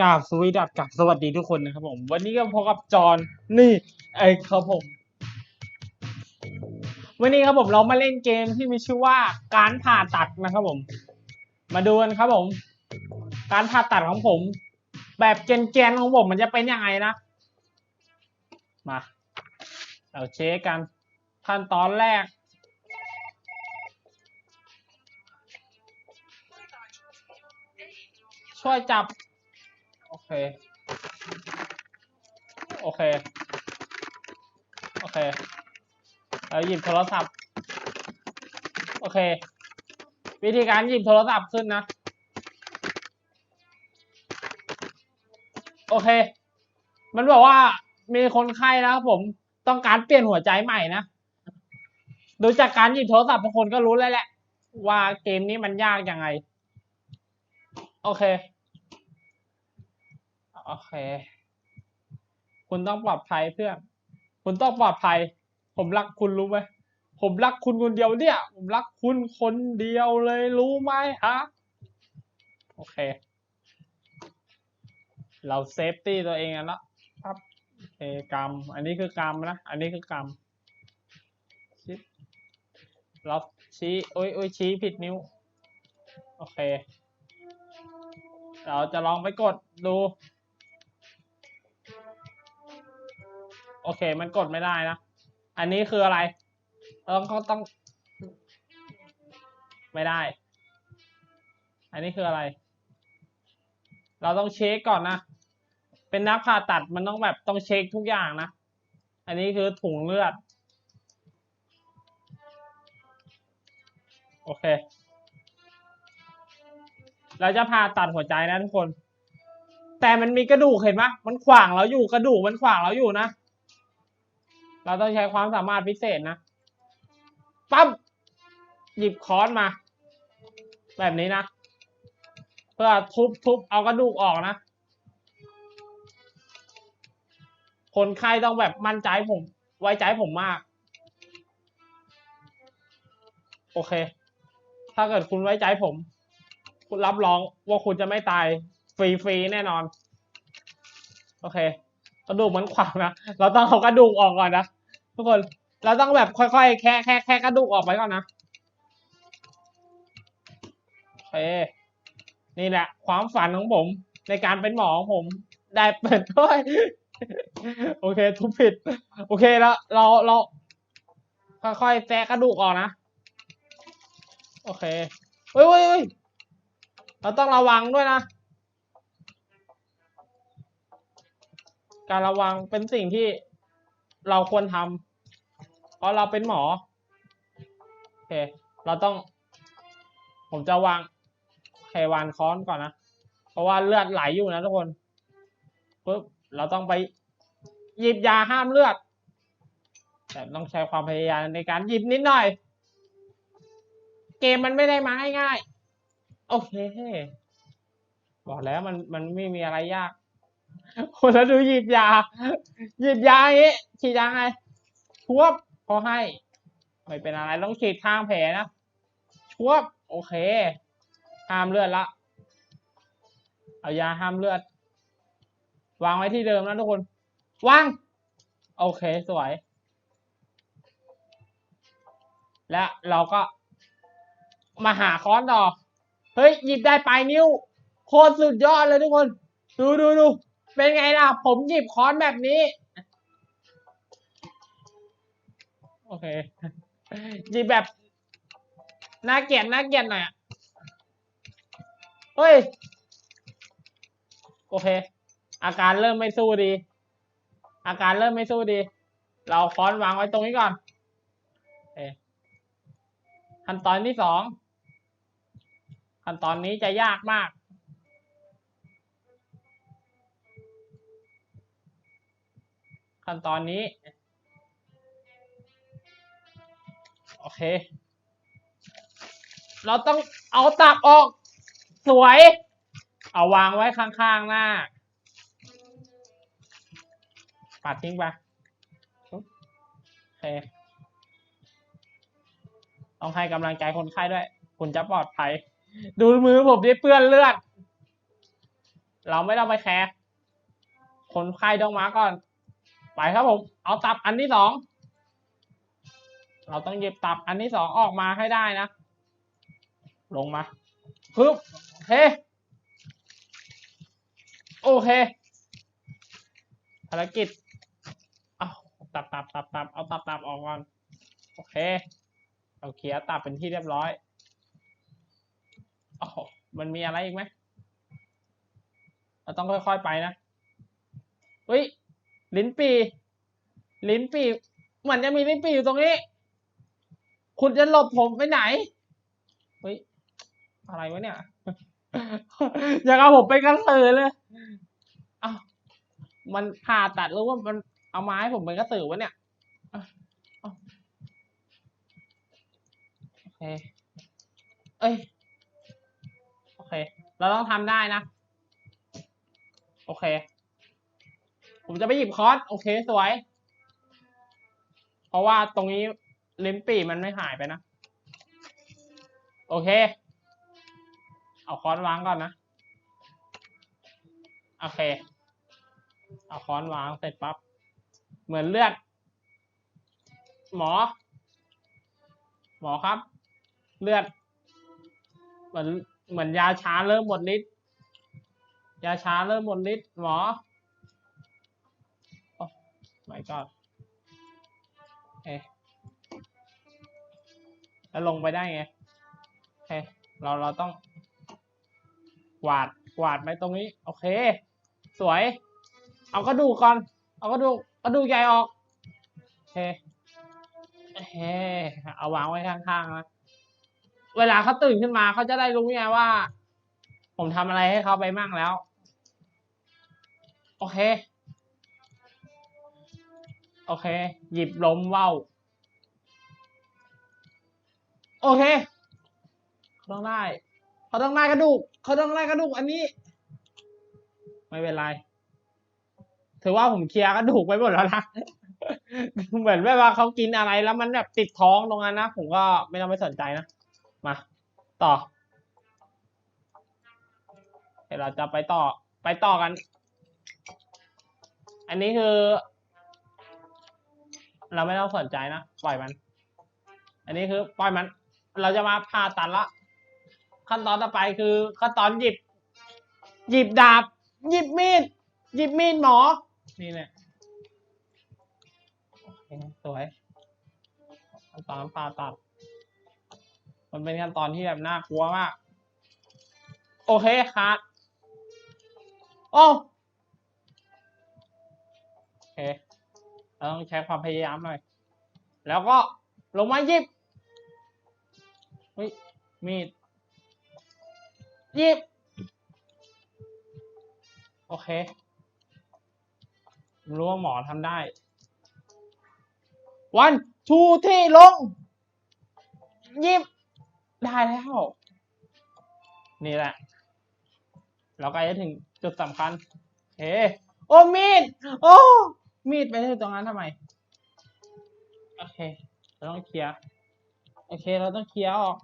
กราบสวีดัสกับสวัสดีทุกคนนะครับผม วันนี้ก็พบกับจอห์นนี่ไอ้ครับผม วันนี้ครับผมเรามาเล่นเกมที่มีชื่อว่าการผ่าตัดนะครับผม มาดูกันครับผม การผ่าตัดของผม แบบเกนๆของผมมันจะเป็นยังไงนะ มาเราเช็คกันขั้นตอนแรกช่วยจับ โอเค โอเค โอเคเราหยิบโทรศัพท์ โอเค วิธีการหยิบโทรศัพท์ขึ้นนะ โอเค มันบอกว่ามีคนไข้นะครับผม ต้องการเปลี่ยนหัวใจใหม่นะ ดูจากการหยิบโทรศัพท์ทุกคนก็รู้แล้วแหละ ว่าเกมนี้มันยากยังไง โอเค โอเค คุณต้องปลอดภัยเพื่อน คุณต้องปลอดภัย ผมรักคุณรู้ไหม ผมรักคุณคนเดียวเนี่ย ผมรักคุณคนเดียวเลยรู้ไหมฮะ โอเค เราเซฟตี้ตัวเองแล้วครับโอเคกรรม อันนี้คือกรรมนะ อันนี้คือกรรมชิเราชี้โอ้ยโอ้ยชี้ผิดนิ้ว โอเคเราจะลองไปกดดู โอเค มันกดไม่ได้นะ อันนี้คืออะไรเราก็ต้อง ไม่ได้ อันนี้คืออะไร เราต้องเช็คก่อนนะ เป็นนักผ่าตัดมันต้องแบบต้องเช็คทุกอย่างนะ อันนี้คือถุงเลือด โอเค เราจะผ่าตัดหัวใจนะทุกคนแต่มันมีกระดูกเห็นปะมันขวางเราอยู่กระดูกมันขวางเราอยู่นะ เราต้องใช้ความสามารถพิเศษนะปั๊บหยิบค้อนมา แบบนี้นะ เพื่อทุบทุบเอากระดูกออกนะ คนไข้ต้องแบบมั่นใจผม ไว้ใจผมมาก โอเค ถ้าเกิดคุณไว้ใจผม คุณรับรองว่าคุณจะไม่ตาย ฟรีๆแน่นอน โอเค กระดูกมันขวางนะ เราต้องเอากระดูกออกก่อนนะ ทุกคน เราต้องแบบค่อยๆ แค่แค่แค่กระดูกออกไปก่อนนะโอเคนี่แหละ ความฝันของผม ในการเป็นหมอของผม ได้เปิดด้วยโอเค ทุกผิด โอเคแล้วเราเราค่อยๆแซะกระดูกออกนะ โอเคเฮ้ยเฮ้ยเฮ้ยเราต้องระวังด้วยนะ การระวังเป็นสิ่งที่ เราควรทำเพราะเราเป็นหมอโอเคเราต้อง ผมจะวางเควานค้อนก่อนนะ เพราะว่าเลือดไหลอยู่นะทุกคนปุ๊บเราต้องไปหยิบยาห้ามเลือด แต่ต้องใช้ความพยายามในการหยิบนิดหน่อย เกมมันไม่ได้มาง่ายๆโอเค บอกแล้วมันมันไม่มีอะไรยาก คนแล้วดูหยิบยา หยิบยาอย่างนี้ฉีดยาไงชวบเพอให้ ไม่เป็นอะไรต้องฉีดข้างแผลนะชวบ โอเค ห้ามเลือดละ เอายาห้ามเลือด วางไว้ที่เดิมนะทุกคนวาง โอเคสวย และเราก็ มาหาค้อนต่อ เฮ้ย หยิบได้ปลายนิ้ว โคตรสุดยอดเลยทุกคน ดูดูดู เป็นไงล่ะ ผมหยิบค้อนแบบนี้ โอเค หยิบแบบ น่าเกลียดน่าเกลียดหน่อยอะเฮ้ย โอเค อาการเริ่มไม่สู้ดี อาการเริ่มไม่สู้ดี เราค้อนวางไว้ตรงนี้ก่อนโอขั้นตอนที่สองขั้นตอนนี้จะยากมาก ขั้นตอนนี้ โอเค เราต้องเอาตับออก สวย เอาวางไว้ข้างๆหน้า ปัดทิ้งไปโอเค ต้องให้กำลังใจคนไข้ด้วย คุณจะปลอดภัย ดูมือผมที่เปื้อนเลือด เราไม่ต้องไปแคร์คนไข้ต้องมาก่อน ไปครับผม เอาตับอันที่สอง เราต้องหยิบตับอันที่สองออกมาให้ได้นะ ลงมาปึ๊บโอเคโอเค ภารกิจ เอาตับตับตับตับเอาตับตับออกก่อน โอเค เราเคลียร์ตับเป็นที่เรียบร้อยโอ้มันมีอะไรอีกไหม เราต้องค่อยๆไปนะเฮ้ย ลิ้นปี ลิ้นปีเหมือนจะมีลิ้นปีอยู่ตรงนี้ คุณจะหลบผมไปไหน เฮ้ย อะไรวะเนี่ย อยากเอาผมไปกระสือเลยอ้าวมันผ่าตัดหรือว่ามันเอาไม้ผมเป็นกระสือวะเนี่ยอ้าวอ้าวโอเค เอ้ย โอเค เราต้องทำได้นะ โอเค ผมจะไปหยิบคอร์สโอเคสวย เพราะว่าตรงนี้ลิ้นปี่มันไม่หายไปนะ โอเค เอาคอนวางก่อนนะ โอเค เอาคอนวางเสร็จปั๊บ เหมือนเลือด หมอ หมอครับ เลือด เหมือนเหมือนยาชาเริ่มหมดฤทธิ์ ยาชาเริ่มหมดฤทธิ์หมอ my god เอ๊ะแล้วลงไปได้ไงโอเคเราเราต้อง กวาดกวาดไปตรงนี้ โอเค สวย เอากระดูกก่อน เอากระดูกกระดูกใหญ่ออกโอเคโอเคเอาวางไว้ข้างๆนะเวลาเขาตื่นขึ้นมาเขาจะได้รู้ไงว่า ผมทำอะไรให้เขาไปมั่งแล้ว โอเค โอเค หยิบลมว่าวโอเคเขาต้องได้เขาต้องได้กระดูกเขาต้องได้กระดูกอันนี้ ไม่เป็นไรถือว่าผมเคลียร์กระดูกไปหมดแล้วนะเหมือนแบบว่าเขากินอะไรแล้วมันแบบติดท้องตรงนั้นนะผมก็ไม่ต้องไปสนใจนะมาต่อเดี๋ยวเราจะไปต่อไปต่อกัน อันนี้คือ เราไม่ต้องสนใจนะ ปล่อยมัน อันนี้คือปล่อยมัน เราจะมาผ่าตัดละ ขั้นตอนต่อไปคือขั้นตอนหยิบ หยิบดาบ หยิบมีด หยิบมีดหมอ นี่แหละโอเคสวย ขั้นตอนผ่าตัด มันเป็นขั้นตอนที่แบบน่ากลัวมาก โอเคครับโอ้ ต้องใช้ความพยายามหน่อย แล้วก็ลงมาหยิบเฮ้ยมีดหยิบ โอเค รู้ว่าหมอทำได้ วันทูที่ลงหยิบ ได้แล้ว นี่แหละ เราใกล้จะถึงจุดสำคัญเฮ้โอ้มีด โอ้ มีดไปที่ตรงนั้นทำไม โอเค เราต้องเคลียร์ โอเค เราต้องเคลียร์ออก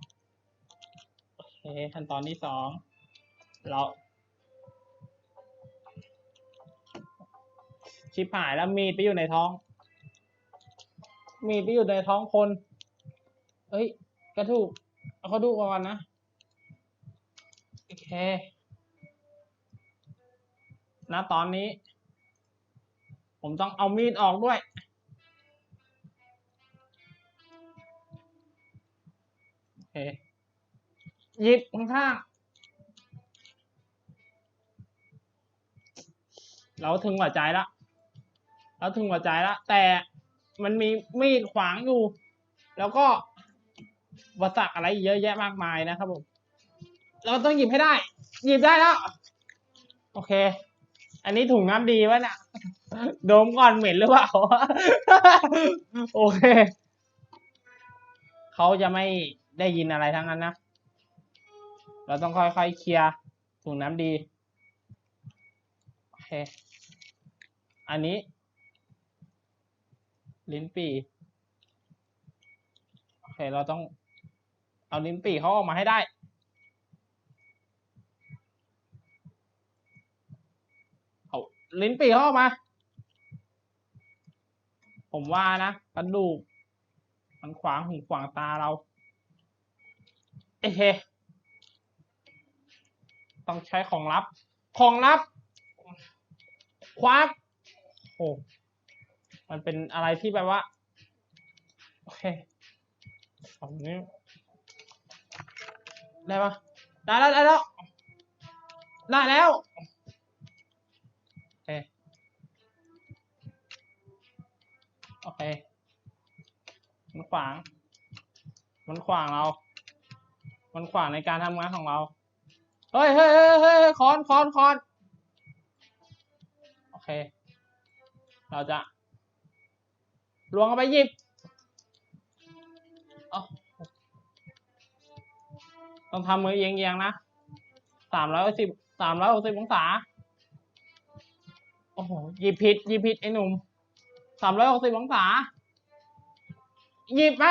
โอเค ขั้นตอนที่สอง เราชิบหายแล้วมีดไปอยู่ในท้อง มีดไปอยู่ในท้องคน เอ้ย กระดูก เอากระดูกก่อนนะ โอเค ณ ตอนนี้ ผมต้องเอามีดออกด้วย โอเคหยิบข้างๆเราถึงหัวใจละเราถึงหัวใจละแต่มันมีมีดขวางอยู่ แล้วก็วัสดุอะไรเยอะแยะมากมายนะครับผม เราต้องหยิบให้ได้ หยิบได้แล้ว โอเค อันนี้ถุงน้ำดีวะเนี่ย ดมก่อนเหม็นหรือเปล่า โอเค เขาจะไม่ได้ยินอะไรทั้งนั้นนะ เราต้องค่อยๆเคลียร์ถุงน้ำดี โอเค อันนี้ ลิ้นปี่โอเค เราต้องเอาลิ้นปี่เขาออกมาให้ได้ลิ้นปี่เข้ามา ผมว่านะกระดูก มันขวางหูขวางตาเรา เอ้เฮต้องใช้ของลับ ของลับ ควักโอ้มันเป็นอะไรที่แบบว่า โอเคสองนิ้วได้ปะได้แล้วได้แล้วได้แล้ว โอเค มันขวาง มันขวางเรา มันขวางในการทำงานของเรา เฮ้ยเฮ้ยเฮ้ยเฮ้ยคอนคอนคอนโอเค เราจะลวงเข้าไปหยิบเอาต้องทำมือเอียงๆนะสามร้อยสิบสามร้อยหกสิบองศา โอ้โหหยิบผิดหยิบผิดไอ้หนุ่ม สามร้อยหกสิบองศา หยิบไป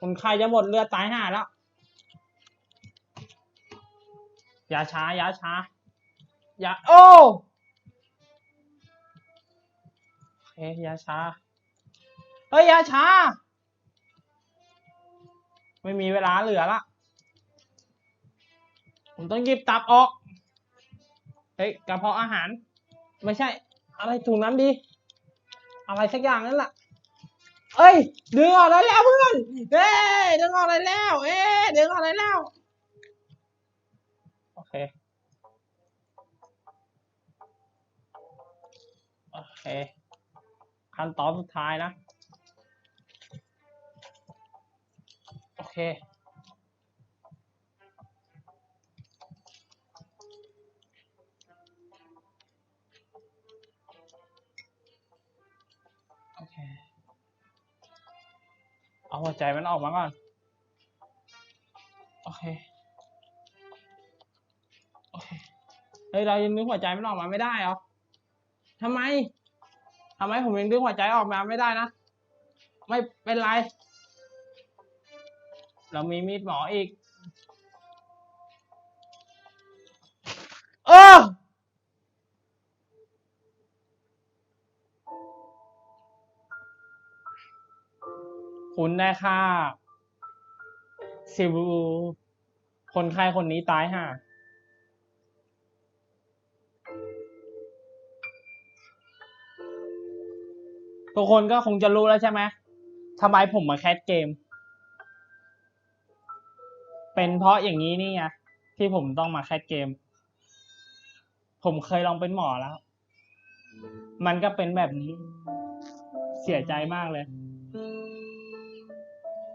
คนไข้จะหมดเลือดตายห่าแล้วอย่าช้าอย่าช้าอย่าโอ้โอเคอย่าช้า เฮ้ยอย่าช้า ไม่มีเวลาเหลือละ ผมต้องหยิบตับออก เฮ้ยกระเพาะอาหาร ไม่ใช่ อะไรถุงน้ำดี อะไรสักอย่างนั่นแหละเอ้ยดึงออกได้แล้วเพื่อนเอ้ยดึงออกได้แล้ว เอ้ยดึงออกได้แล้ว โอเค โอเค ขั้นตอนสุดท้ายนะ โอเค หัวใจมันออกมาก่อน โอเค โอเค เฮ้ย เรายังนึกหัวใจมันออกมาไม่ได้เหรอทำไมทำไมผมยังดึงหัวใจออกมาไม่ได้นะ ไม่เป็นไร เรามีมีดหมออีก เออ คุณได้ค่าซิบูคนไข้คนนี้ตายห่าทุกคนก็คงจะรู้แล้วใช่ไหมทำไมผมมาแคสเกม เป็นเพราะอย่างนี้นี่ไงที่ผมต้องมาแคสเกม ผมเคยลองเป็นหมอแล้ว มันก็เป็นแบบนี้ เสียใจมากเลย